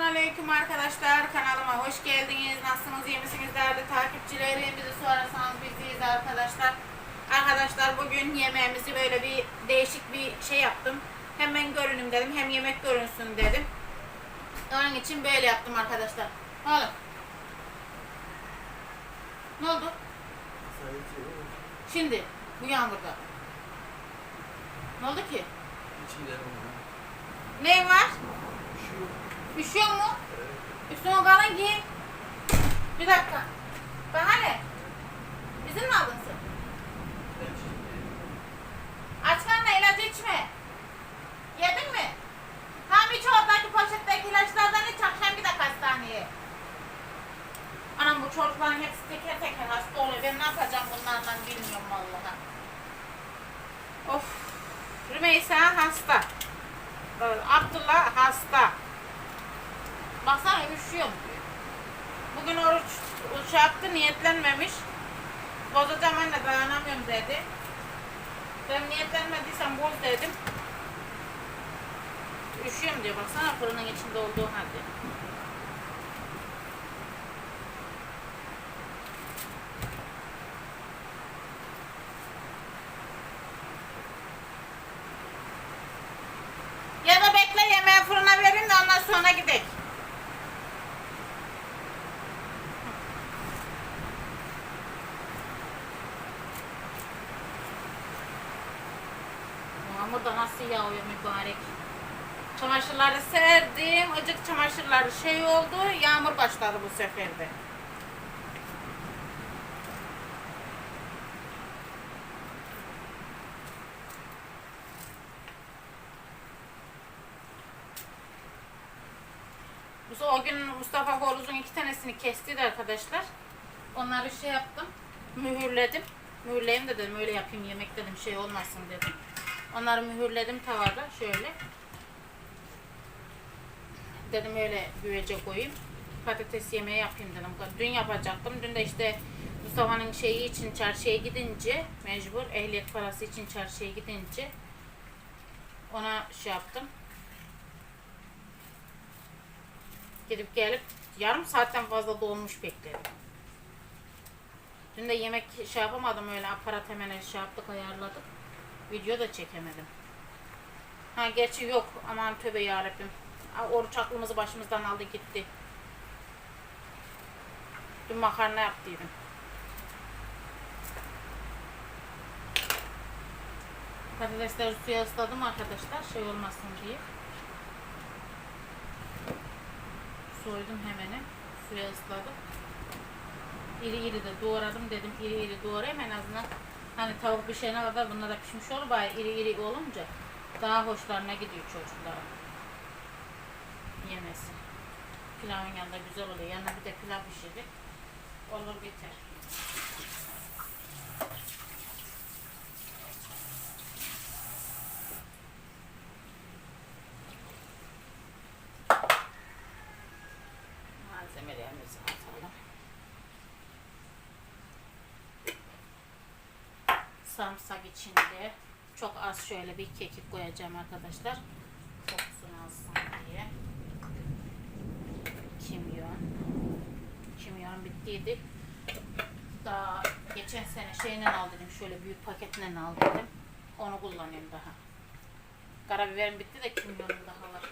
Selamünaleyküm arkadaşlar. Kanalıma hoş geldiniz. Nasılsınız? iyi misiniz değerli takipçilerim? Bizi sorarsanız bizdeyiz arkadaşlar. Arkadaşlar bugün yemeğimizi böyle bir değişik bir şey yaptım. Hem ben görünüm dedim hem yemek görünsün dedim. Onun için böyle yaptım arkadaşlar. Oğlum. Ne oldu? Şimdi bu yağmurda. Ne oldu ki? Ne var? Üşüyor mu? Üstüne kalın giy. Bir dakika. Bana ne? İzin mi aldın sen? Aç karnına ilaç içme. Yedin mi? Tamam iç oradaki poşetteki ilaçlardan iç akşam gidek hastaneye. Anam bu çocukların hepsi teker teker hasta oluyor. Ben ne yapacağım bunlarla bilmiyorum vallahi. Of. Rümeysa hasta. Ee, Abdullah hasta. Baksana üşüyorum diyor. Bugün oruç uçaktı niyetlenmemiş. Bozacağım anne dayanamıyorum dedi. Ben niyetlenmediysem boz dedim. Üşüyorum diyor baksana fırının içinde olduğu halde. Ya da bekle yemeği fırına verin de ondan sonra gidelim. Yağmur da nasıl yağıyor mübarek. Çamaşırları serdim. Acık çamaşırları şey oldu. Yağmur başladı bu sefer de. Bu o gün Mustafa Horuz'un iki tanesini kestiydi arkadaşlar. Onları şey yaptım. Mühürledim. Mühürleyeyim de dedim öyle yapayım yemek dedim şey olmasın dedim. Onları mühürledim tavada şöyle. Dedim öyle güvece koyayım. Patates yemeği yapayım dedim. Dün yapacaktım. Dün de işte Mustafa'nın şeyi için çarşıya gidince mecbur ehliyet parası için çarşıya gidince ona şey yaptım. Gidip gelip yarım saatten fazla dolmuş bekledim. Dün de yemek şey yapamadım öyle aparat hemen şey yaptık ayarladık. Video da çekemedim. Ha gerçi yok aman tövbe yarabbim. Oruç aklımızı başımızdan aldı gitti. Dün makarna yaptıydım. Patatesleri suya ısladım arkadaşlar şey olmasın diye. Soydum hemen. Suya ısladım. İri iri de doğradım dedim iri iri doğrayayım en azından hani tavuk pişene kadar bunlar da pişmiş olur bari iri iri olunca daha hoşlarına gidiyor çocuklara yemesi. Pilavın yanında güzel oluyor. Yanına bir de pilav pişirir. Olur biter. Sarımsak içinde çok az şöyle bir kekik koyacağım arkadaşlar. Kokusunu alsın diye. Kimyon. Kimyon bittiydi. Daha geçen sene şeyle al dedim. Şöyle büyük paketle al dedim. Onu kullanıyorum daha. Karabiberim bitti de kimyonum daha var.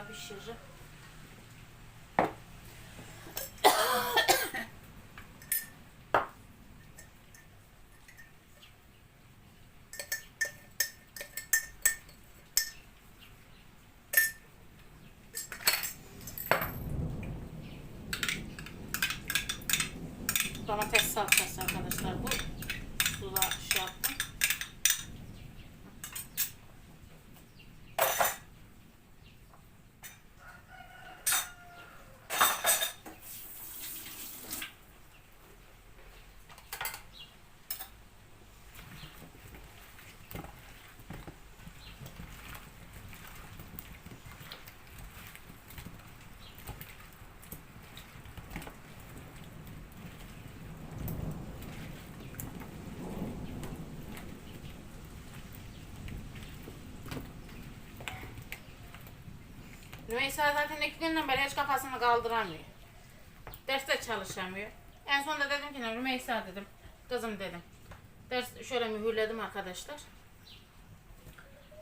Pilav pişiririm. Domates salçası arkadaşlar bu. Suda şey yaptım. Rümeysa zaten iki günden beri hiç kafasını kaldıramıyor. Derste çalışamıyor. En sonunda dedim ki "Ne, Rümeysa dedim. Kızım dedim. Ders şöyle mühürledim arkadaşlar.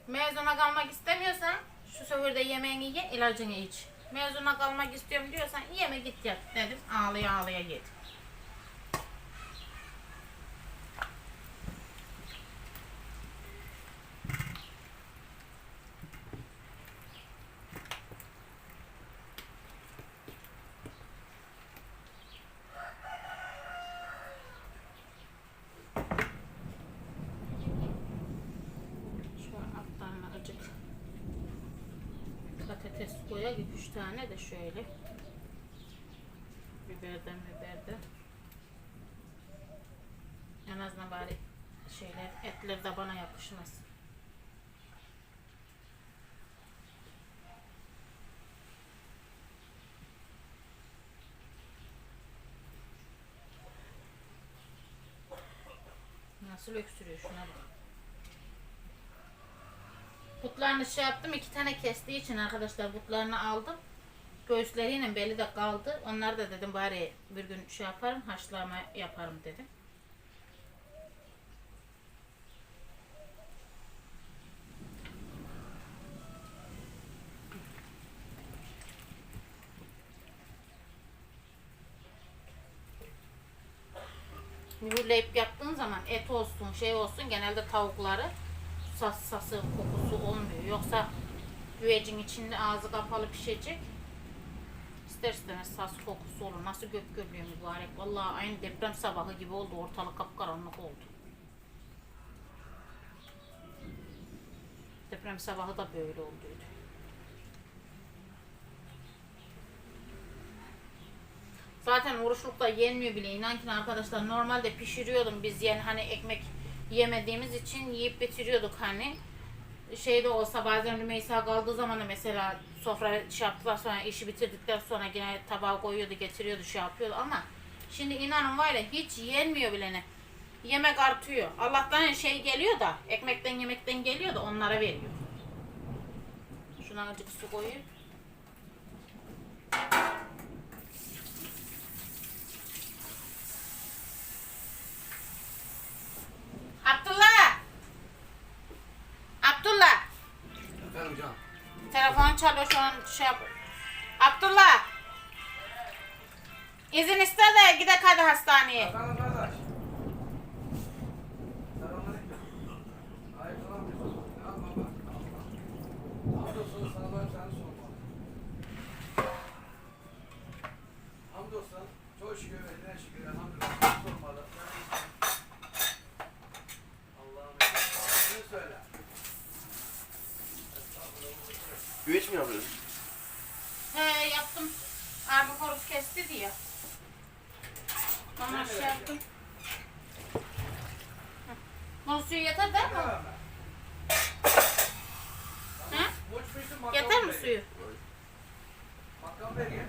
Mezuna kalmak istemiyorsan şu seferde yemeğini ye, ilacını iç. Mezuna kalmak istiyorum diyorsan yeme git yat dedim. Ağlaya ağlaya yedi. Şu an altlarına acık koyalım. Üç tane de şöyle. Biberden biberden. En azından bari şeyler etler de bana yapışmaz. Nasıl öksürüyor şuna bak. Butlarını şey yaptım iki tane kestiği için arkadaşlar butlarını aldım. Göğüsleriyle beli de kaldı. Onları da dedim bari bir gün şey yaparım haşlama yaparım dedim. Mühürleyip yaptığın zaman et olsun şey olsun genelde tavukları sas sası kokusu olmuyor. Yoksa güvecin içinde ağzı kapalı pişecek. İster istemez sas kokusu olur. Nasıl gök gürlüyor mübarek. Vallahi aynı deprem sabahı gibi oldu. Ortalık kapkaranlık oldu. Deprem sabahı da böyle olduydu. Zaten oruçlukta yenmiyor bile. İnan ki arkadaşlar normalde pişiriyordum biz yani hani ekmek yemediğimiz için yiyip bitiriyorduk hani. Şeyde olsa bazen Rümeysa kaldığı zaman da mesela sofra şey yaptılar sonra işi bitirdikten sonra yine tabağa koyuyordu getiriyordu şey yapıyordu ama şimdi inanın var ya hiç yenmiyor bile ne. Yemek artıyor. Allah'tan şey geliyor da ekmekten yemekten geliyor da onlara veriyor. Şuna azıcık su koyayım. Abdullah! Abdullah! Efendim hocam. Telefon çalıyor şu an şey yap. Abdullah! İzin iste de gidek hadi hastaneye. Efendim Güveç mi yapıyorsun? He yaptım. Abi horoz kesti diye. Ama şey yaptım. Suyu yeter değil mi? Makam Yeter mi suyu? Makam ver ya.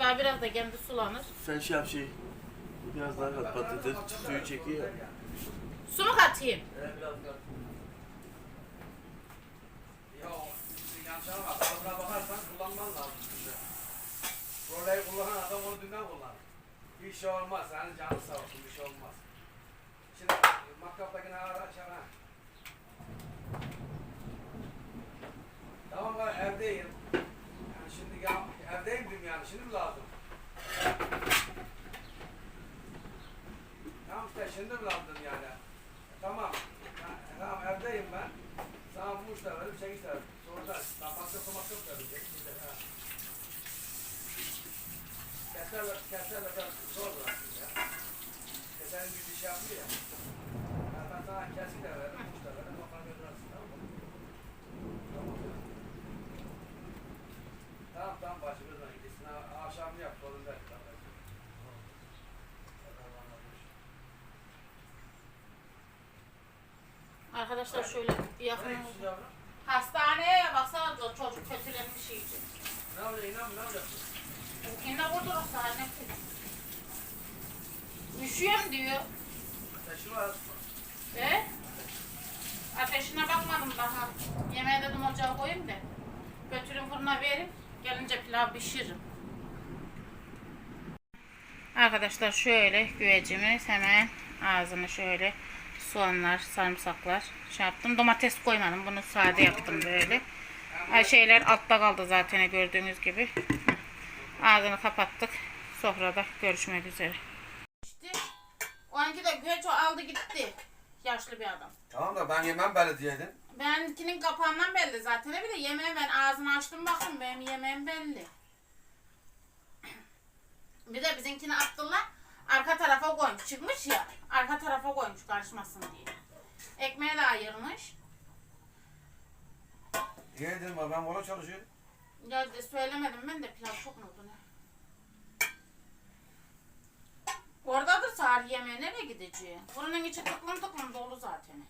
Daha biraz da kendi sulanır. Sen şey yap şey. Biraz daha kat patates suyu çekiyor ya. Su mu katayım? Evet, biraz daha. Ya yanlış anlama. Tadına bakarsan kullanman lazım. Roleyi kullanan adam onu dünden kullanır. Bir şey olmaz. Senin canın sağ olsun. Bir şey olmaz. Şimdi makkaptakini ara açar ha. Tamam ben evdeyim. Yani şimdi ya, evdeyim diyeyim yani. Şimdi mi lazım? Tamam işte şimdi mi lazım yani? Tamam. Ha, tamam evdeyim ben. Sana muş da veririm, çekiç de veririm. Sonra da kapatı kumaklık da veririm. çekiç de, ha. Keserle, keserle de zor bıraktım ya. Keserin bir şey yapıyor ya. ya ben sana kesik de veririm, muş da veririm. Kafana götürürsün tamam mı? Tamam. Tamam tamam başımızdan ikisini akşamını yap sorun değil. Tamam. Tamam. Arkadaşlar şöyle yakın. Hastaneye baksana çocuk kötülenmiş iyice. Ne yapacaksın? İnan? Ne yapacaksın? Yine vurdurursa anne. Üşüyorum diyor. Ateşi var. Ve ateşine bakmadım daha. Yemeğe dedim ocağa koyayım da. Götürün fırına verin. Gelince pilav pişiririm. Arkadaşlar şöyle güvecimiz hemen ağzını şöyle soğanlar, sarımsaklar şey yaptım. Domates koymadım. Bunu sade yaptım böyle. Her şeyler altta kaldı zaten gördüğünüz gibi. Ağzını kapattık. Sofrada görüşmek üzere. İşte o anki de o aldı gitti. Yaşlı bir adam. Tamam da ben yemem belediyeydin. Benimkinin kapağından belli zaten. Bir de yemeği ben ağzını açtım bakın benim yemeğim belli. Bir de bizimkini attılar. Arka tarafa koymuş. Çıkmış ya. Arka tarafa koymuş karışmasın diye. Ekmeği de ayırmış. Yedim ben ona çalışıyorum. Ya de söylemedim ben de pilav çok mu oldu ne? Oradadır sahur yemeği nereye gideceği? Buranın içi tıklım tıklım dolu zaten.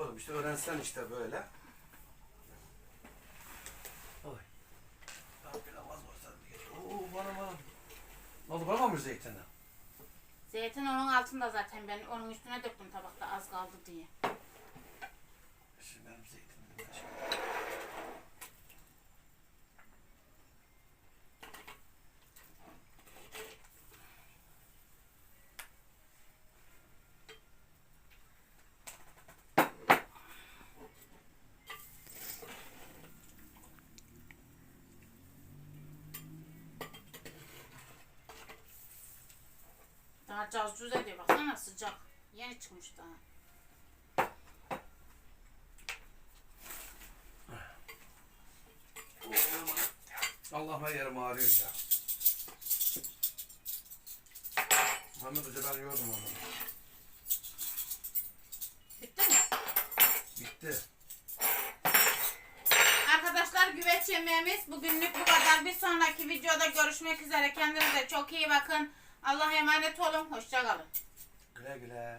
Oğlum işte öğrensen işte böyle. Oy. Ya pilav az olsa geç. Oo bana bana. Ne oldu bana mı zeytini? Zeytin onun altında zaten ben onun üstüne döktüm tabakta az kaldı diye. Şimdi benim zeytinim. Daha cazcuz ediyor baksana sıcak. Yeni çıkmış daha. Allah'ıma yerim ağrıyor ya. Muhammed Hoca ben yiyordum onu. Bitti mi? Bitti. Arkadaşlar güveç yemeğimiz bugünlük bu kadar. Bir sonraki videoda görüşmek üzere. Kendinize çok iyi bakın. Allah'a emanet olun. Hoşçakalın. Güle güle.